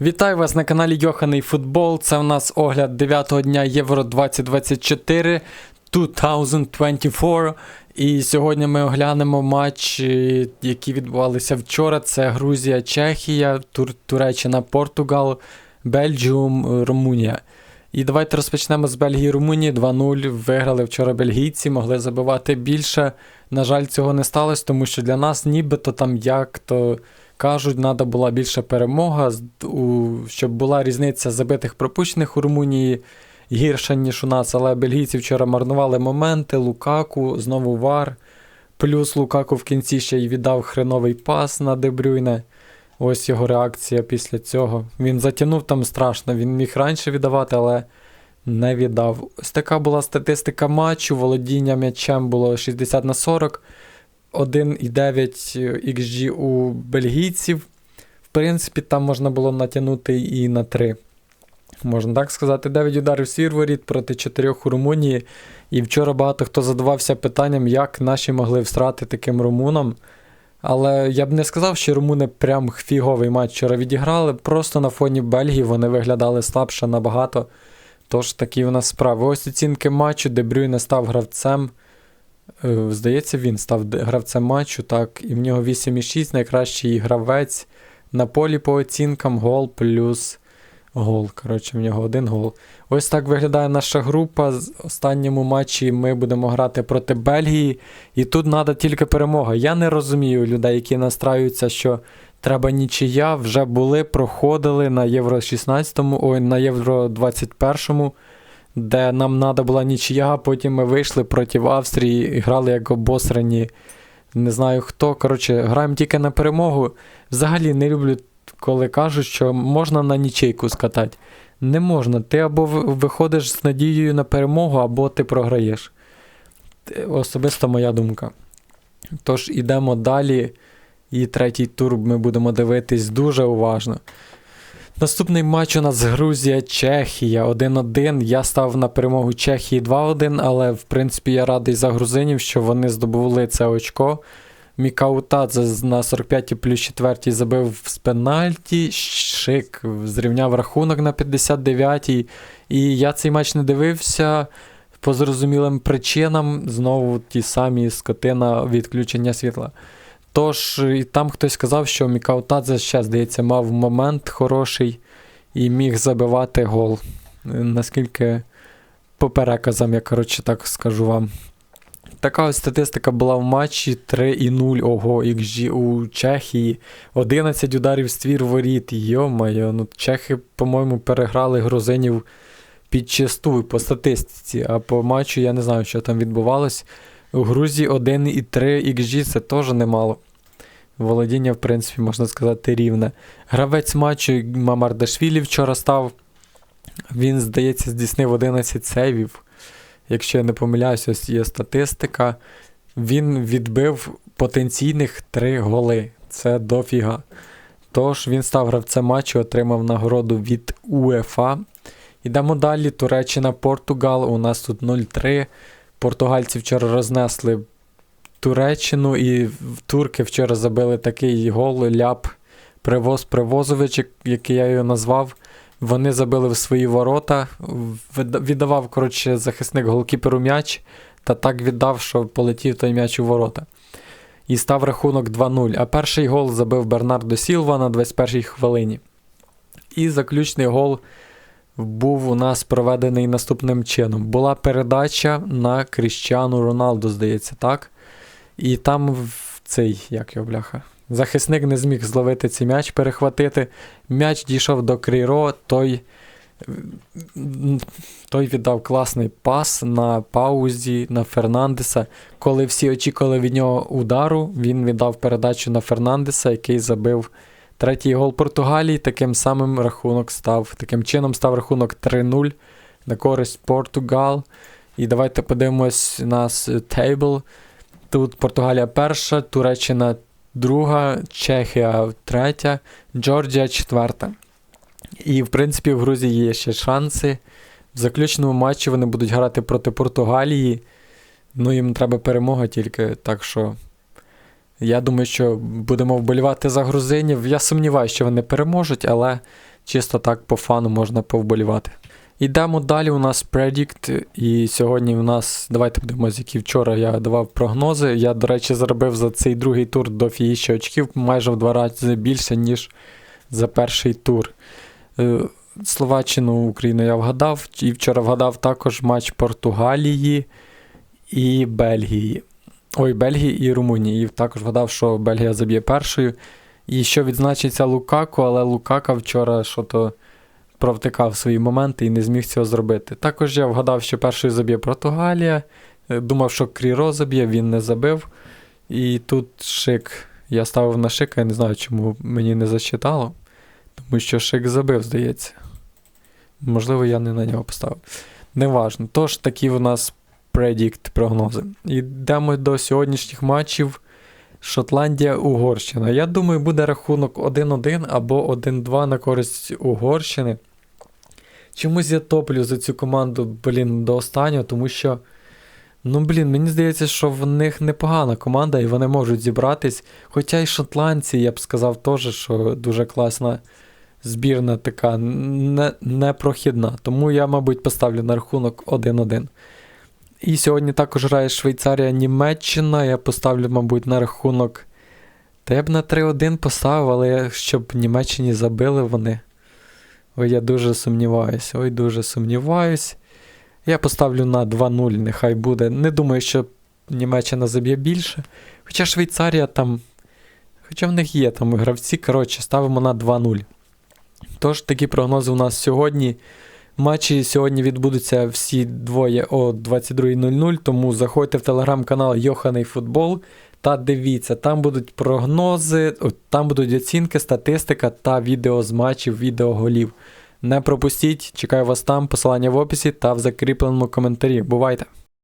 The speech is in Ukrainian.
Вітаю вас на каналі Йоханий Футбол. Це у нас огляд 9-го дня Євро 2024 2024. І сьогодні ми оглянемо матчі, які відбувалися вчора. Це Грузія, Чехія, Тур Туреччина, Португал, Бельджіум, Румунія. І давайте розпочнемо з Бельгії Румунії 2-0. Виграли вчора бельгійці, могли забивати більше. На жаль, цього не сталося, тому що для нас нібито там як то кажуть, треба була більша перемога, щоб була різниця забитих пропущених у Румунії гірша, ніж у нас. Але бельгійці вчора марнували моменти, Лукаку, знову вар. Плюс Лукаку в кінці ще й віддав хреновий пас на Дебрюйне. Ось його реакція після цього. Він затягнув там страшно, він міг раніше віддавати, але не віддав. Ось така була статистика матчу. Володіння м'ячем було 60 на 40. 1,9 XG у бельгійців. В принципі, там можна було натягнути і на 3. Можна так сказати, 9 ударів свір воріт проти 4 у Румунії. І вчора багато хто задавався питанням, як наші могли встрати таким румунам. Але я б не сказав, що румуни прям фіговий матч вчора відіграли. Просто на фоні Бельгії вони виглядали слабше набагато. Тож такі у нас справи. Ось оцінки матчу, де Брюйне став гравцем. Е, Здається, він став гравцем матчу, так, і в нього 8,6, найкращий гравець на полі по оцінкам, гол плюс гол. Коротше, в нього один гол. Ось так виглядає наша група. З останньому матчі ми будемо грати проти Бельгії, і тут треба тільки перемога. Я не розумію людей, які настраюються, що треба нічия, вже були, проходили на Євро 16, ой, на Євро 21 де нам треба була нічия, потім ми вийшли проти Австрії і грали як обосрані. Не знаю хто. Коротше, граємо тільки на перемогу. Взагалі не люблю, коли кажуть, що можна на нічийку скатати. Не можна. Ти або виходиш з надією на перемогу, або ти програєш. Особисто моя думка. Тож ідемо далі. І третій тур ми будемо дивитись дуже уважно. Наступний матч у нас Грузія, Чехія 1-1. Я став на перемогу Чехії 2-1, але в принципі я радий за грузинів, що вони здобули це очко. Мікаутадзе на 45 плюс 4 забив з пенальті. Шик зрівняв рахунок на 59-й. І я цей матч не дивився по зрозумілим причинам. Знову ті самі скотина відключення світла. Тож, і там хтось сказав, що Мікаутадзе ще, здається, мав момент хороший і міг забивати гол. Е, Наскільки по переказам, я коротше так скажу вам. Така ось статистика була в матчі 3,0 ого, XG у Чехії. 11 ударів ствір воріт. Йо-моє, ну чехи, по-моєму, переграли грузинів під чисту по статистиці, а по матчу я не знаю, що там відбувалось. У Грузії 1,3 XG це теж немало. Володіння, в принципі, можна сказати, рівне. Гравець матчу Мамардашвілі вчора став. Він, здається, здійснив 11 сейвів. Якщо я не помиляюсь, ось є статистика. Він відбив потенційних 3 голи. Це дофіга. Тож він став гравцем матчу, отримав нагороду від УЕФА. Йдемо далі. Туреччина, Португал. У нас тут 0-3. Португальці вчора рознесли Туреччину, і турки вчора забили такий гол, ляп, привоз Привозович, який я його назвав. Вони забили в свої ворота. Віддавав, коротше, захисник голкіперу м'яч, та так віддав, що полетів той м'яч у ворота. І став рахунок 2-0. А перший гол забив Бернардо Сілва на 21-й хвилині. І заключний гол був у нас проведений наступним чином. Була передача на Кріщану Роналду, здається, так? І там цей, як його бляха, захисник не зміг зловити цей м'яч, перехватити. М'яч дійшов до Кріро, той, той віддав класний пас на паузі на Фернандеса. Коли всі очікували від нього удару, він віддав передачу на Фернандеса, який забив третій гол Португалії. Таким самим рахунок став, таким чином став рахунок 3-0 на користь Португал. І давайте подивимось е, тейбл. Тут Португалія перша, Туреччина друга, Чехія третя, Джорджія четверта. І, в принципі, в Грузії є ще шанси. В заключному матчі вони будуть грати проти Португалії. Ну, їм треба перемога тільки, так що. Я думаю, що будемо вболівати за грузинів. Я сумніваюся, що вони переможуть, але чисто так по фану можна повболівати. Йдемо далі. У нас Predict, і сьогодні у нас. Давайте подивимось, які вчора я давав прогнози. Я, до речі, заробив за цей другий тур до фіїщі очків майже в два рази більше, ніж за перший тур. Е, Словаччину, Україну я вгадав. І вчора вгадав також матч Португалії і Бельгії. Ой, Бельгії і Румунії. І також вгадав, що Бельгія заб'є першою. І що відзначиться Лукаку, але Лукака вчора що-то провтикав свої моменти і не зміг цього зробити. Також я вгадав, що першою заб'є Португалія. Е, Думав, що Кріро заб'є, він не забив. І тут шик. Я ставив на шика, я не знаю, чому мені не засчитало. Тому що шик забив, здається. Можливо, я не на нього поставив. Неважно. Тож такі у нас предікт прогнози. Йдемо до сьогоднішніх матчів. Шотландія, Угорщина. Я думаю, буде рахунок 1-1 або 1-2 на користь Угорщини. Чомусь я топлю за цю команду, блін, до останнього, тому що. Ну, блін, мені здається, що в них непогана команда, і вони можуть зібратись. Хоча й шотландці, я б сказав, теж, що дуже класна збірна така не, непрохідна. Тому я, мабуть, поставлю на рахунок 1-1. І сьогодні також грає Швейцарія Німеччина. Я поставлю, мабуть, на рахунок. Та я б на 3-1 поставив, але щоб Німеччині забили вони. Ой, я дуже сумніваюся. Ой, дуже сумніваюсь. Я поставлю на 2-0, нехай буде. Не думаю, що Німеччина заб'є більше. Хоча Швейцарія там. Хоча в них є там гравці, коротше, ставимо на 2-0. Тож такі прогнози у нас сьогодні. Матчі сьогодні відбудуться всі двоє о 22.00, тому заходьте в телеграм-канал Йоханий Футбол та дивіться, там будуть прогнози, там будуть оцінки, статистика та відео з матчів, відео голів. Не пропустіть, чекаю вас там, посилання в описі та в закріпленому коментарі. Бувайте!